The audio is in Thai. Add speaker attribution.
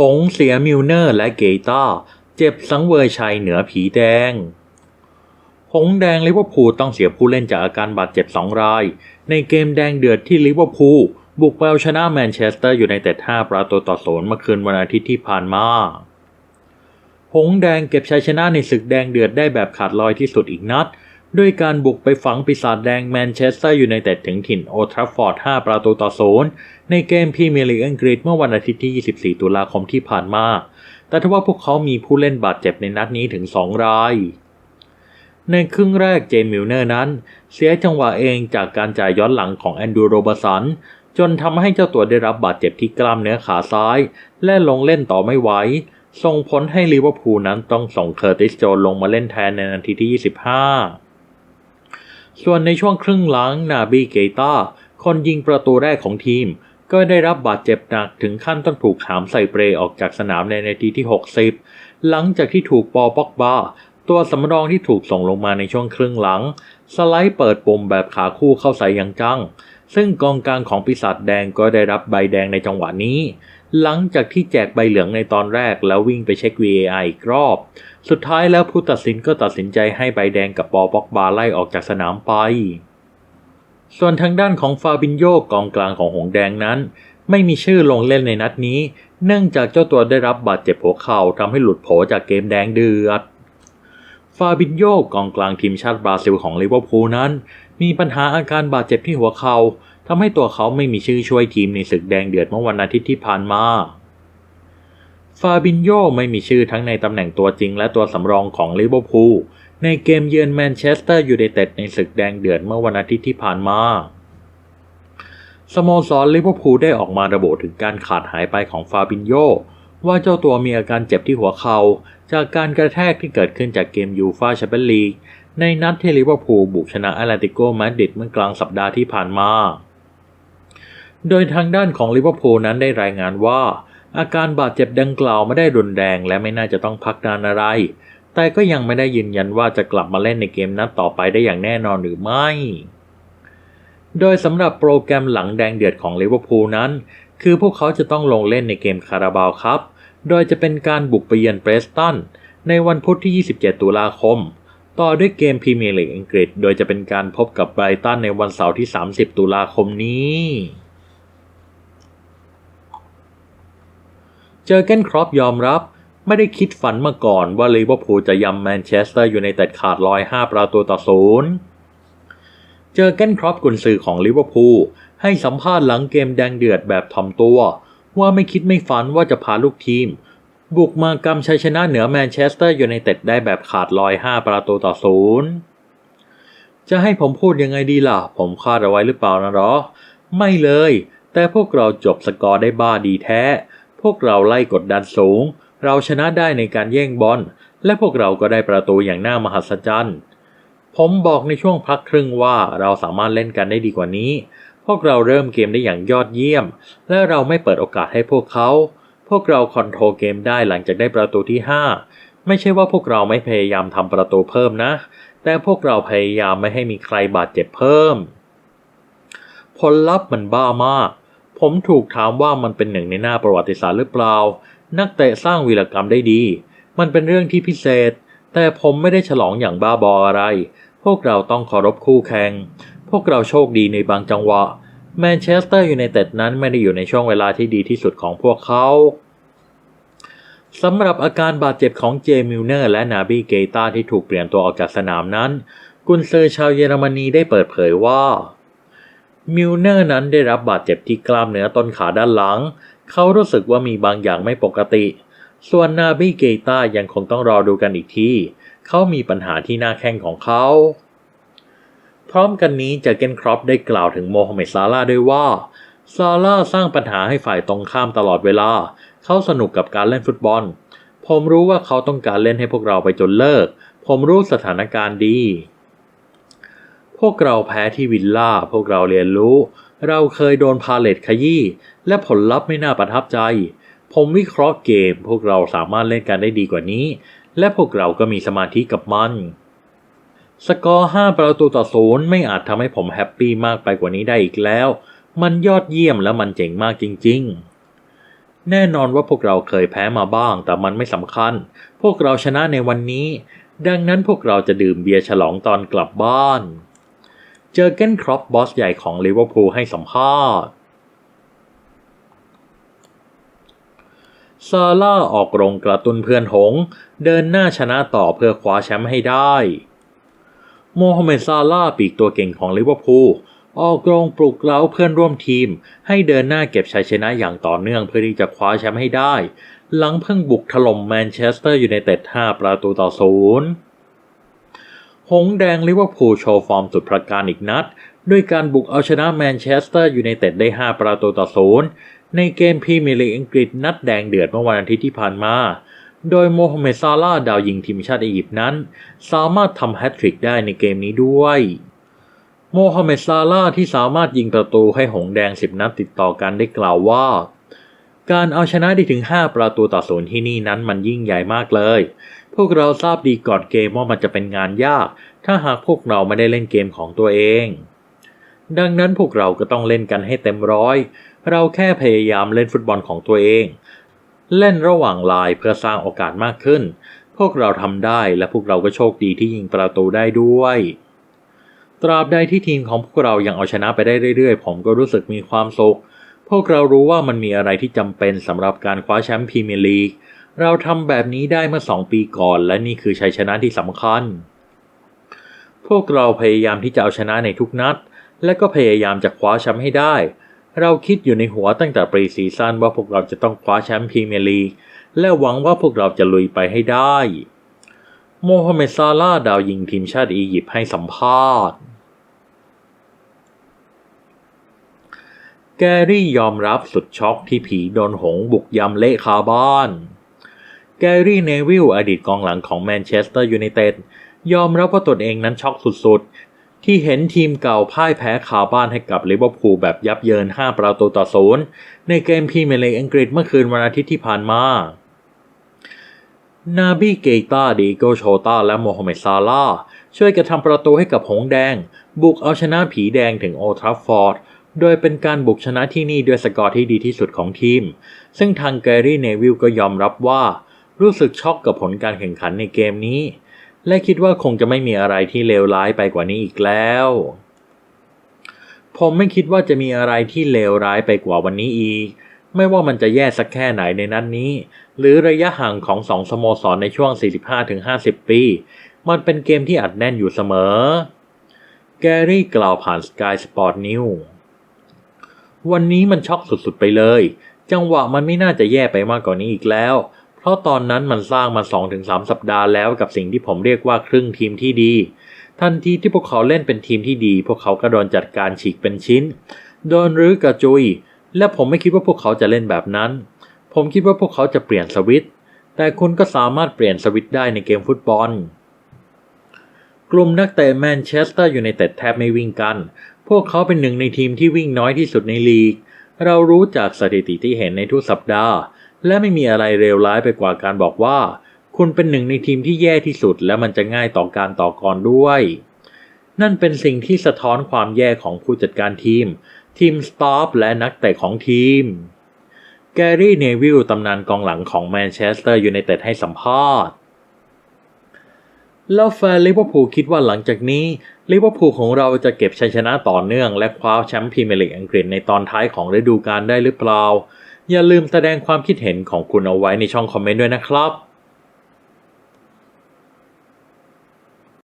Speaker 1: หงเสียมิลเนอร์และเกตาเจ็บสังเวยชัยเหนือผีแดง หงแดงลิเวอร์พูลต้องเสียผู้เล่นจากอาการบาดเจ็บสองราย ในเกมแดงเดือดที่ลิเวอร์พูลบุกไปเอาชนะแมนเชสเตอร์อยู่ในแต่5ประตูต่อศูนย์เมื่อคืนวันอาทิตย์ที่ผ่านมา หงแดงเก็บชัยชนะในศึกแดงเดือดได้แบบขาดลอยที่สุดอีกนัด ด้วยการบุกไปฝังปีศาจแดงแมนเชสเตอร์อยู่ในแต่ถึงถิ่นโอทราฟฟอร์ด 5 ประตูต่อศูนย์ในเกมพรีเมียร์ลีกอังกฤษเมื่อวันอาทิตย์ที่ 24 ตุลาคมที่ผ่านมา แต่ทว่าพวกเขามีผู้เล่นบาดเจ็บในนัดนี้ถึง 2 ราย ในครึ่งแรกเจมมิลเนอร์นั้น เสียจังหวะเองจากการจ่ายย้อนหลังของแอนดูโรบสัน จนทำให้เจ้าตัวได้รับบาดเจ็บที่กล้ามเนื้อขาซ้าย และลงเล่นต่อไม่ไหวส่งผลให้ลิเวอร์พูลนั้นต้องส่งเคอร์ติสโจนลงมาเล่นแทนในนาทีที่ 25 ส่วนในช่วงครึ่งหลังนาบีเกตาคนยิงประตูแรกของทีม ก็ได้รับบาดเจ็บหนักถึงขั้นต้องถูกหามใส่เปรย์ออกจากสนามในนาทีที่ 60 หลังจากที่ถูกปอป็อกบาตัวสำรองที่ถูกส่งลงมาในช่วงครึ่งหลัง สไลด์เปิดปุ่มแบบขาคู่เข้าใส่อย่างจัง ซึ่งกองกลางของปีศาจแดงก็ได้รับใบแดงในจังหวะนี้ หลังจากที่แจกใบเหลืองในตอนแรกแล้ววิ่งไปเช็ค VAR อีกรอบ สุดท้ายแล้วผู้ตัดสินก็ตัดสินใจให้ใบแดงกับปอป็อกบาไล่ออกจากสนามไป ส่วนทางด้านของฟาบินโยกองกลางของหงแดงนั้น ไม่มีชื่อลงเล่นในนัดนี้ เนื่องจากเจ้าตัวได้รับบาดเจ็บหัวเข่าทำให้หลุดโผจากเกมแดงเดือดฟาบินโยกองกลางทีมชาติบราซิลของลิเวอร์พูลนั้น มีปัญหาอาการบาดเจ็บที่หัวเขา่า ทำให้ตัวเขาไม่มีชื่อช่วยทีมในศึกแดงเดือดเมื่อวันอาทิตย์ที่ผ่านมาฟาบินโยไม่มีชื่อทั้งในตำแหน่งตัวจริงและตัวสำรองของลิเวอร์พูลในเกมเยือนแมนเชสเตอร์ยูไนเต็ดในศึกแดงเดือดเมื่อวันอาทิตย์ที่ผ่านมา สโมสรลิเวอร์พูลได้ออกมาระบุถึงการขาดหายไปของฟาบินโยว่าเจ้าตัวมีอาการเจ็บที่หัวเขา่าจากการกระแทกที่เกิดขึ้นจากเกมยูฟาแชมเปี้ยนลีกในนัดที่ลิเวอร์พูลบุกชนะแอตเลติโกมาดริดเมื่อกลางสัปดาห์ที่ผ่านมา โดยทางด้านของลิเวอร์พูลนั้นได้รายงานว่า อาการบาดเจ็บดังกล่าวไม่ได้รุนแรงและไม่น่าจะต้องพักนานอะไร แต่ก็ยังไม่ได้ยืนยันว่าจะกลับมาเล่นในเกมนัดต่อไปได้อย่างแน่นอนหรือไม่ โดยสำหรับโปรแกรมหลังแดงเดือดของลิเวอร์พูลนั้น คือพวกเขาจะต้องลงเล่นในเกมคาราบาวครับ โดยจะเป็นการบุกไปเยือนเบรสตันในวันพุธที่ 27 ตุลาคม ต่อด้วยเกมพรีเมียร์ลีกอังกฤษ โดยจะเป็นการพบกับไบรตันในวันเสาร์ที่ 30 ตุลาคมนี้ เจอเกนครอปยอมรับ ไม่ได้คิดฝันมาก่อนว่าลิเวอร์พูลจะยำแมนเชสเตอร์อยู่ในแต่ขาดลอย5ประตูต่อศูนย์เจอเกนครอปกุนซือของลิเวอร์พูลให้สัมภาษณ์หลังเกมแดงเดือดแบบถ่อมตัว ว่าไม่คิดไม่ฝันว่าจะพาลูกทีม บุกมากำชัยชนะเหนือแมนเชสเตอร์อยูไนเต็ดได้แบบขาดลอย5ประตูต่อศูนย์จะให้ผมพูดยังไงดีล่ะ ผมคาดเอาไว้หรือเปล่านะหรอ ไม่เลย แต่พวกเราจบสกอร์ได้บ้าดีแท้ พวกเราไล่กดดันสูง เราชนะได้ในการแย่งบอล และพวกเราก็ได้ประตูอย่างน่ามหัศจรรย์ ผมบอกในช่วงพักครึ่งว่าเราสามารถเล่นกันได้ดีกว่านี้ พวกเราเริ่มเกมได้อย่างยอดเยี่ยม และเราไม่เปิดโอกาสให้พวกเขา พวกเราคอนโทรลเกมได้หลังจากได้ประตูที่ 5 ไม่ใช่ว่าพวกเราไม่พยายามทำประตูเพิ่มนะ แต่พวกเราพยายามไม่ให้มีใครบาดเจ็บเพิ่ม ผลลัพธ์มันบ้ามาก ผมถูกถามว่ามันเป็นหนึ่งในหน้าประวัติศาสตร์หรือเปล่า นักเตะสร้างวีรกรรมได้ดี มันเป็นเรื่องที่พิเศษ แต่ผมไม่ได้ฉลองอย่างบ้าบออะไร พวกเราต้องเคารพคู่แข่ง พวกเราโชคดีในบางจังหวะ แมนเชสเตอร์ยูไนเต็ดนั้นไม่ได้อยู่ในช่วงเวลาที่ดีที่สุดของพวกเขาสำหรับอาการบาดเจ็บของเจมิลเนอร์และนาบีเกตาที่ถูกเปลี่ยนตัวออกจากสนามนั้น กุนเซอร์ชาวเยอรมนีได้เปิดเผยว่า มิลเนอร์นั้นได้รับบาดเจ็บที่กล้ามเนื้อต้นขาด้านหลัง เขารู้สึกว่ามีบางอย่างไม่ปกติ ส่วนนาบีเกตายังคงต้องรอดูกันอีกทีเขามีปัญหาที่หน้าแข้งของเขา พร้อมกันนี้เจเกนครอปได้กล่าวถึงโมฮัมเหม็ดซาลาด้วยว่าซาลาสร้างปัญหาให้ฝ่ายตรงข้ามตลอดเวลา เขาสนุกกับการเล่นฟุตบอล ผมรู้ว่าเขาต้องการเล่นให้พวกเราไปจนเลิก ผมรู้สถานการณ์ดี พวกเราแพ้ที่วิลล่า พวกเราเรียนรู้ เราเคยโดนพาเลตขยี้ และผลลัพธ์ไม่น่าประทับใจ ผมวิเคราะห์เกม พวกเราสามารถเล่นกันได้ดีกว่านี้ และพวกเราก็มีสมาธิกับมัน สกอร์ 5 ประตูต่อศูนย์ไม่อาจทำให้ผมแฮปปี้มากไปกว่านี้ได้อีกแล้ว มันยอดเยี่ยมและมันเจ๋งมากจริงแน่นอนว่าพวกเราเคยแพ้มาบ้าง แต่มันไม่สำคัญ พวกเราชนะในวันนี้ ดังนั้นพวกเราจะดื่มเบียร์ฉลองตอนกลับบ้าน เจอเกนครอปบอสใหญ่ของลิเวอร์พูลให้สัมภาษณ์ซาร่าออกโรงกระตุนเพื่อนหง เดินหน้าชนะต่อเพื่อคว้าแชมป์ให้ได้ โมฮัมเหม็ดซาร่าปีกตัวเก่งของลิเวอร์พูลออกโรงปลุกเร้าเพื่อนร่วมทีม ให้เดินหน้าเก็บชัยชนะอย่างต่อเนื่องเพื่อที่จะคว้าแชมป์ให้ได้ หลังเพิ่งบุกถล่มแมนเชสเตอร์ยูไนเต็ด 5 ประตูต่อศูนย์ หงแดงลิเวอร์พูลโชว์ฟอร์มสุดประการอีกนัด ด้วยการบุกเอาชนะแมนเชสเตอร์ยูไนเต็ดได้ 5 ประตูต่อศูนย์ในเกมพรีเมียร์ลีกอังกฤษนัดแดงเดือดเมื่อวันอาทิตย์ที่ผ่านมา โดยโมฮัมเหม็ดซาลาดาวยิงทีมชาติอียิปต์นั้น สามารถทำแฮตทริกได้ในเกมนี้ด้วยโมฮัมเหม็ดซาลาที่สามารถยิงประตูให้หงแดง 10 นัดติดต่อกันได้กล่าวว่า การเอาชนะได้ถึง 5 ประตูต่อศูนย์ที่นี่นั้นมันยิ่งใหญ่มากเลย วกเราทราบดีก่อนเกมว่ามันจะเป็นงานยาก ถ้าหากพวกเราไม่ได้เล่นเกมของตัวเอง ดังนั้นพวกเราก็ต้องเล่นกันให้เต็มร้อย เราแค่พยายามเล่นฟุตบอลของตัวเอง เล่นระหว่างลายเพื่อสร้างโอกาสมากขึ้น พวกเราทำได้และพวกเราก็โชคดีที่ยิงประตูได้ด้วย ตราบใดที่ทีมของพวกเรายังเอาชนะไปได้เรื่อยๆ ผมก็รู้สึกมีความสุข พวกเรารู้ว่ามันมีอะไรที่จำเป็นสำหรับการคว้าแชมป์พรีเมียร์ลีก เราทำแบบนี้ได้เมื่อสองปีก่อน และนี่คือชัยชนะที่สำคัญ พวกเราพยายามที่จะเอาชนะในทุกนัด และก็พยายามจะคว้าแชมป์ให้ได้ เราคิดอยู่ในหัวตั้งแต่ปรีซีซั่นว่าพวกเราจะต้องคว้าแชมป์พรีเมียร์ลีกและหวังว่าพวกเราจะลุยไปให้ได้ โมฮัมเหม็ดซาลาดาวยิงทีมชาติอียิปต์ให้สัมภาษณ์ แกรี่ยอมรับสุดช็อกที่ผีโดนหงบุกยำเละคาบ้าน แกรี่เนวิลอดีตกองหลังของแมนเชสเตอร์ยูไนเต็ดยอมรับว่าตนเองนั้นช็อกสุดๆ ที่เห็นทีมเก่าพ่ายแพ้คาบ้านให้กับลิเวอร์พูลแบบยับเยิน 5 ประตูต่อศูนย์ในเกมพรีเมียร์ลีกอังกฤษเมื่อคืนวันอาทิตย์ที่ผ่านมานาบีเกตาดีโกโชตาและโมฮัมเหม็ดซาลาช่วยกระทำประตูให้กับหงแดง บุกเอาชนะผีแดงถึงโอทรัฟฟอร์ด โดยเป็นการบุกชนะที่นี่ด้วยสกอร์ที่ดีที่สุดของทีม ซึ่งทางแกรี่เนวิลก็ยอมรับว่า รู้สึกช็อกกับผลการแข่งขันในเกมนี้ และคิดว่าคงจะไม่มีอะไรที่เลวร้ายไปกว่านี้อีกแล้ว ผมไม่คิดว่าจะมีอะไรที่เลวร้ายไปกว่าวันนี้อีก ไม่ว่ามันจะแย่สักแค่ไหนในนัดนนี้ หรือระยะห่างของสองสโมสรในช่วง 45-50 ปี มันเป็นเกมที่อัดแน่นอยู่เสมอ แกรี่กล่าวผ่าน Sky Sport News วันนี้มันช็อกสุดๆไปเลย จังหวะมันไม่น่าจะแย่ไปมากกว่านนี้อีกแล้ว เพราะตอนนั้นมันสร้างมา 2-3 สัปดาห์แล้วกับสิ่งที่ผมเรียกว่าครึ่งทีมที่ดี ทันทีที่พวกเขาเล่นเป็นทีมที่ดี พวกเขาก็โดนจัดการฉีกเป็นชิ้น โดนรื้อกระจุย และผมไม่คิดว่าพวกเขาจะเล่นแบบนั้น ผมคิดว่าพวกเขาจะเปลี่ยนสวิตช์แต่คุณก็สามารถเปลี่ยนสวิตช์ได้ในเกมฟุตบอล กลุ่มนักเตะแมนเชสเตอร์ยูไนเต็ดแทบไม่วิ่งกัน พวกเขาเป็นหนึ่งในทีมที่วิ่งน้อยที่สุดในลีก เรารู้จากสถิติที่เห็นในทุกสัปดาห์ และไม่มีอะไรเลวร้ายไปกว่าการบอกว่า คุณเป็นหนึ่งในทีมที่แย่ที่สุด และมันจะง่ายต่อการต่อกรด้วย นั่นเป็นสิ่งที่สะท้อนความแย่ของผู้จัดการทีม ทีมสตาฟและนักเตะของทีม แกรี่เนวิลตำนานกองหลังของแมนเชสเตอร์ยูไนเต็ดให้สัมภาษณ์แล้วแฟนลิเวอร์พูลคิดว่าหลังจากนี้ลิเวอร์พูลของเราจะเก็บชัยชนะต่อเนื่อง และคว้าแชมป์พรีเมียร์ลีกอังกฤษในตอนท้ายของฤดูกาลได้หรือเปล่า อย่าลืมแสดงความคิดเห็นของคุณเอาไว้ในช่องคอมเมนต์ด้วยนะครับ